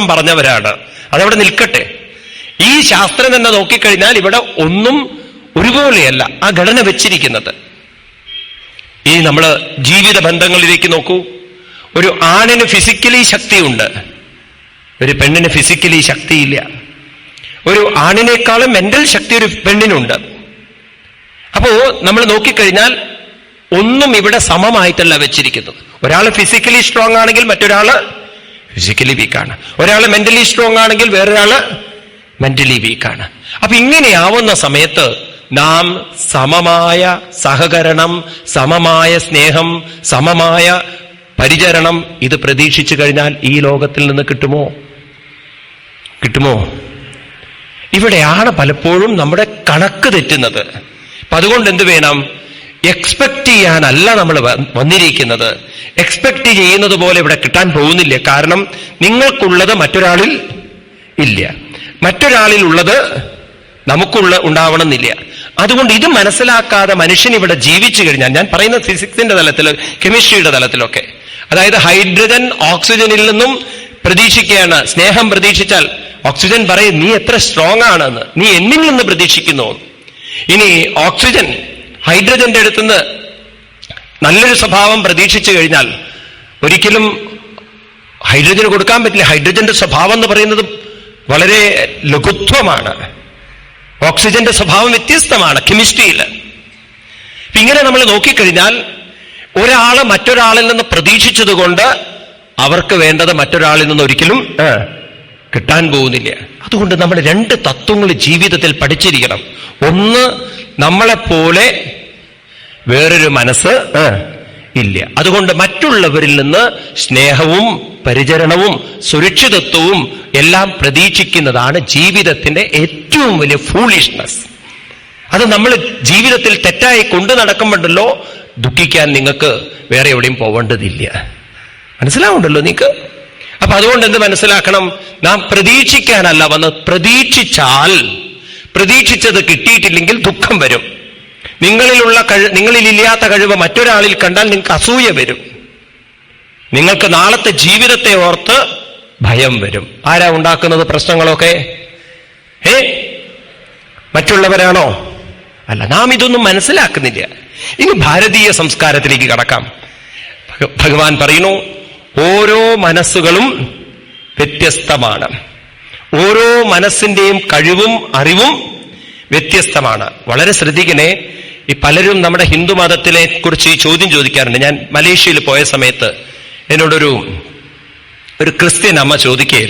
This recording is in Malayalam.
ശാസ്ത്രം പറഞ്ഞവരാണ്. അതവിടെ നിൽക്കട്ടെ. ഈ ശാസ്ത്രം തന്നെ നോക്കിക്കഴിഞ്ഞാൽ ഇവിടെ ഒന്നും ഒരുപോലെയല്ല. ആ ഘടന വെച്ചിരിക്കുന്നത്. ഈ നമ്മൾ ജീവിത ബന്ധങ്ങളിലേക്ക് നോക്കൂ. ഒരു ആണിന് ഫിസിക്കലി ശക്തിയുണ്ട്. ഒരു പെണ്ണിന് ഫിസിക്കലി ശക്തിയില്ല. ഒരു ആണിനേക്കാളും മെന്റൽ ശക്തി ഒരു പെണ്ണിനുണ്ട്. അപ്പോ നമ്മൾ നോക്കിക്കഴിഞ്ഞാൽ ഒന്നും ഇവിടെ സമമായിട്ടല്ല വെച്ചിരിക്കുന്നത്. ഒരാൾ ഫിസിക്കലി സ്ട്രോങ് ആണെങ്കിൽ മറ്റൊരാൾ ഫിസിക്കലി വീക്കാണ് ഒരാൾ മെന്റലി സ്ട്രോങ് ആണെങ്കിൽ വേറൊരാൾ മെന്റലി വീക്കാണ് അപ്പൊ ഇങ്ങനെയാവുന്ന സമയത്ത് നാം സമമായ സഹകരണം സമമായ സ്നേഹം സമമായ പരിചരണം ഇത് പ്രതീക്ഷിച്ചു കഴിഞ്ഞാൽ ഈ ലോകത്തിൽ നിന്ന് കിട്ടുമോ? കിട്ടുമോ? ഇവിടെയാണ് പലപ്പോഴും നമ്മുടെ കണക്ക് തെറ്റുന്നത്. അപ്പൊ അതുകൊണ്ട് എന്ത് വേണം? എക്സ്പെക്ട് ചെയ്യാനല്ല നമ്മൾ വന്നിരിക്കുന്നത്. എക്സ്പെക്ട് ചെയ്യുന്നത് പോലെ ഇവിടെ കിട്ടാൻ പോകുന്നില്ല. കാരണം നിങ്ങൾക്കുള്ളത് മറ്റൊരാളിൽ ഇല്ല. മറ്റൊരാളിൽ ഉള്ളത് നമുക്കുള്ള ഉണ്ടാവണമെന്നില്ല. അതുകൊണ്ട് ഇത് മനസ്സിലാക്കാതെ മനുഷ്യൻ ഇവിടെ ജീവിച്ചു കഴിഞ്ഞാൽ ഞാൻ പറയുന്ന ഫിസിക്സിന്റെ തലത്തിൽ കെമിസ്ട്രിയുടെ തലത്തിലൊക്കെ അതായത് ഹൈഡ്രജൻ ഓക്സിജനിൽ നിന്നും പ്രതീക്ഷിക്കുകയാണ്. സ്നേഹം പ്രതീക്ഷിച്ചാൽ ഓക്സിജൻ പറയും നീ എത്ര സ്ട്രോങ് ആണെന്ന്. നീ എന്നിൽ നിന്ന് പ്രതീക്ഷിക്കുന്നു. ഇനി ഓക്സിജൻ ഹൈഡ്രജന്റെ അടുത്തുനിന്ന് നല്ലൊരു സ്വഭാവം പ്രതീക്ഷിച്ചു കഴിഞ്ഞാൽ ഒരിക്കലും ഹൈഡ്രജന് കൊടുക്കാൻ പറ്റില്ല. ഹൈഡ്രജന്റെ സ്വഭാവം എന്ന് പറയുന്നത് വളരെ ലഘുത്വമാണ്. ഓക്സിജന്റെ സ്വഭാവം വ്യത്യസ്തമാണ് കെമിസ്ട്രിയിൽ. ഇങ്ങനെ നമ്മൾ നോക്കിക്കഴിഞ്ഞാൽ ഒരാൾ മറ്റൊരാളിൽ നിന്ന് പ്രതീക്ഷിച്ചതുകൊണ്ട് അവർക്ക് വേണ്ടത് മറ്റൊരാളിൽ നിന്ന് ഒരിക്കലും കിട്ടാൻ പോകുന്നില്ല. അതുകൊണ്ട് നമ്മൾ രണ്ട് തത്വങ്ങൾ ജീവിതത്തിൽ പഠിച്ചിരിക്കണം. ഒന്ന് നമ്മളെപ്പോലെ വേറൊരു മനസ്സ് ഇല്ല. അതുകൊണ്ട് മറ്റുള്ളവരിൽ നിന്ന് സ്നേഹവും പരിചരണവും സുരക്ഷിതത്വവും എല്ലാം പ്രതീക്ഷിക്കുന്നതാണ് ജീവിതത്തിന്റെ ഏറ്റവും വലിയ ഫൂളിഷ്നസ് അത് നമ്മൾ ജീവിതത്തിൽ തെറ്റായി കൊണ്ടു നടക്കുമ്പോണ്ടല്ലോ ദുഃഖിക്കാൻ നിങ്ങൾക്ക് വേറെ എവിടെയും പോവേണ്ടതില്ല. മനസ്സിലാവുണ്ടല്ലോ നിങ്ങൾക്ക് അപ്പൊ അതുകൊണ്ട് എന്ത് മനസ്സിലാക്കണം? നാം പ്രതീക്ഷിക്കാനല്ല വന്ന് പ്രതീക്ഷിച്ചാൽ പ്രതീക്ഷിച്ചത് കിട്ടിയിട്ടില്ലെങ്കിൽ ദുഃഖം വരും. നിങ്ങളിലുള്ള കഴി നിങ്ങളിലില്ലാത്ത കഴിവ് മറ്റൊരാളിൽ കണ്ടാൽ നിങ്ങൾക്ക് അസൂയ വരും. നിങ്ങൾക്ക് നാളത്തെ ജീവിതത്തെ ഓർത്ത് ഭയം വരും. ആരാ ഉണ്ടാക്കുന്നത് പ്രശ്നങ്ങളൊക്കെ? ഏ? മറ്റുള്ളവരാണോ? അല്ല നാം ഇതൊന്നും മനസ്സിലാക്കുന്നില്ല. ഇനി ഭാരതീയ സംസ്കാരത്തിലേക്ക് കടക്കാം. ഭഗ- ഭഗവാൻ പറയുന്നു ഓരോ മനസ്സുകളും വ്യത്യസ്തമാണ്. ഓരോ മനസ്സിന്റെയും കഴിവും അറിവും വ്യത്യസ്തമാണ്. വളരെ ശ്രദ്ധിക്കണേ ഈ പലരും നമ്മുടെ ഹിന്ദു മതത്തിനെ കുറിച്ച് ഈ ചോദ്യം ചോദിക്കാറുണ്ട്. ഞാൻ മലേഷ്യയിൽ പോയ സമയത്ത് എന്നോടൊരു ഒരു ക്രിസ്ത്യൻ അമ്മ ചോദിക്കുകയായിരുന്നു.